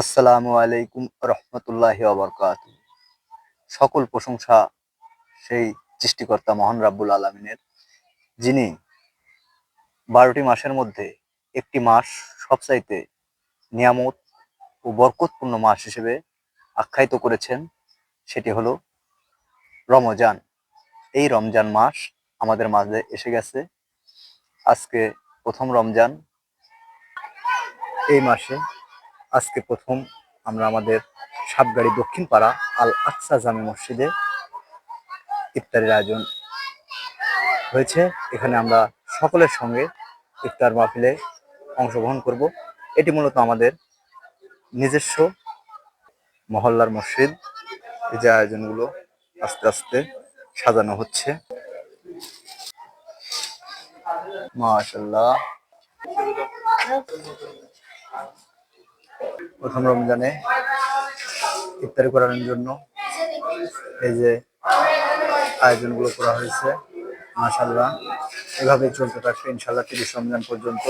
আসসালামু আলাইকুম রহমতুল্লাহ আবরকাত সকল প্রশংসা সেই সৃষ্টিকর্তা মহান রাব্বুল আলমিনের, যিনি বারোটি মাসের মধ্যে একটি মাস সবচাইতে নিয়ামত ও বরকতপূর্ণ মাস হিসেবে আখ্যায়িত করেছেন, সেটি হলো রমজান। এই রমজান মাস আমাদের মাঝে এসে গেছে। আজকে প্রথম রমজান এই মাসে। আজকে প্রথম আমরা আমাদের সাবগাড়ি দক্ষিণ পাড়া আল আকসা জামে মসজিদে ইফতারের আয়োজন হয়েছে। এখানে আমরা সকলের সঙ্গে ইফতার মাহফিলে অংশগ্রহণ করব। এটি মূলত আমাদের নিজস্ব মহল্লার মসজিদ। এই যে আয়োজনগুলো আস্তে আস্তে সাজানো হচ্ছে। মাশাল্লাহ প্রথম রমজানে ইফতারি করানোর জন্য এই যে আয়োজনগুলো করা হয়েছে মাশাল্লাহ এভাবেই চলতে থাকবে ইনশাল্লাহ তিরিশ রমজান পর্যন্ত।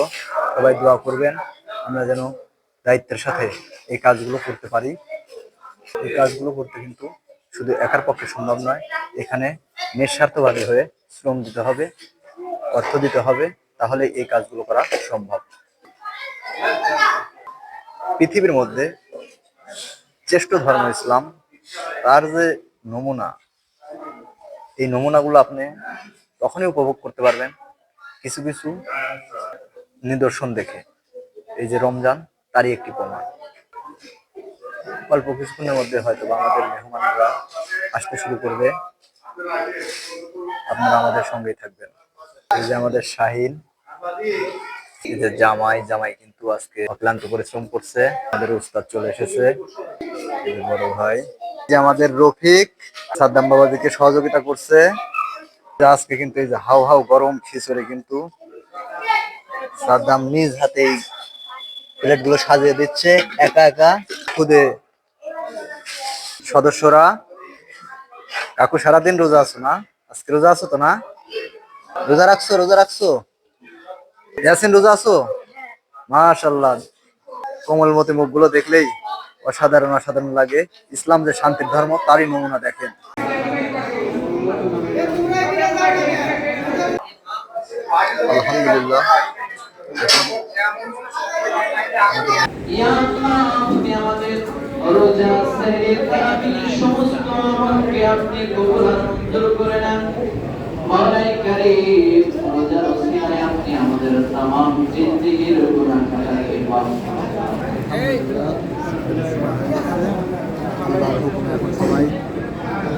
সবাই দোয়া করবেন, আমরা যেন দায়িত্বের সাথে এই কাজগুলো করতে পারি। এই কাজগুলো করতে কিন্তু শুধু একার পক্ষে সম্ভব নয়, এখানে নিঃস্বার্থভাবে হয়ে শ্রম দিতে হবে, অর্থ দিতে হবে তাহলে এই কাজগুলো করা সম্ভব। পৃথিবীর মধ্যে শ্রেষ্ঠ ধর্ম ইসলাম, তার যে নমুনা, এই নমুনাগুলো আপনি তখনই উপভোগ করতে পারবেন কিছু কিছু নিদর্শন দেখে। এই যে রমজান, তারই একটি প্রমাণ। অল্প কিছুক্ষণের মধ্যে হয়তো আমাদের মেহমানরা আসতে শুরু করবে। আপনারা আমাদের সঙ্গেই থাকবেন। এই যে আমাদের শাহিন যে জামাই জামাই কিন্তু আজকে অক্লান্ত পরিশ্রম করছে। আমাদের উস্তাদ চলে এসেছে। বড় ভাই। যে আমাদের রফিক, সাদ্দাম বাবাজিকে সহযোগিতা করছে। আজকে কিন্তু এই যে হাউ হাউ গরম খিচুড়ি কিন্তু সাদ্দাম নিজ হাতেই প্লেটগুলো সাজিয়ে দিচ্ছে, একা একা খুদে সদস্যরা। কাকু সারাদিন রোজা আছো না? আজকে রোজা আছো তো না? রোজা রাখছো রোজা রাখছো? ইয়াসিন, রোজা আছো? মাশাল্লাহ কোমলমতি মুখগুলো দেখলেই অসাধারণ অসাধারণ লাগে। ইসলাম যে শান্তির ধর্ম, তারই নমুনা দেখেন। আলহামদুলিল্লাহ। সমস্ত করে মাফ করে দেন। আল্লাহর হুকুমে এখন সবাই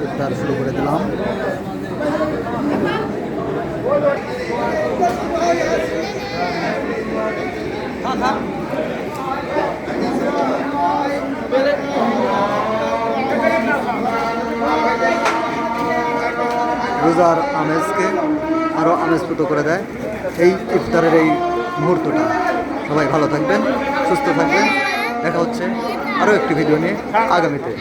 ইফতার শুরু করে দিলাম রোজার আমেজকে আরও আমেজপুত করে দেয় এই ইফতারের এই মুহূর্তটা। সবাই ভালো থাকবেন, সুস্থ থাকবেন। দেখা হচ্ছে আরও একটি ভিডিও নিয়ে আগামীতে।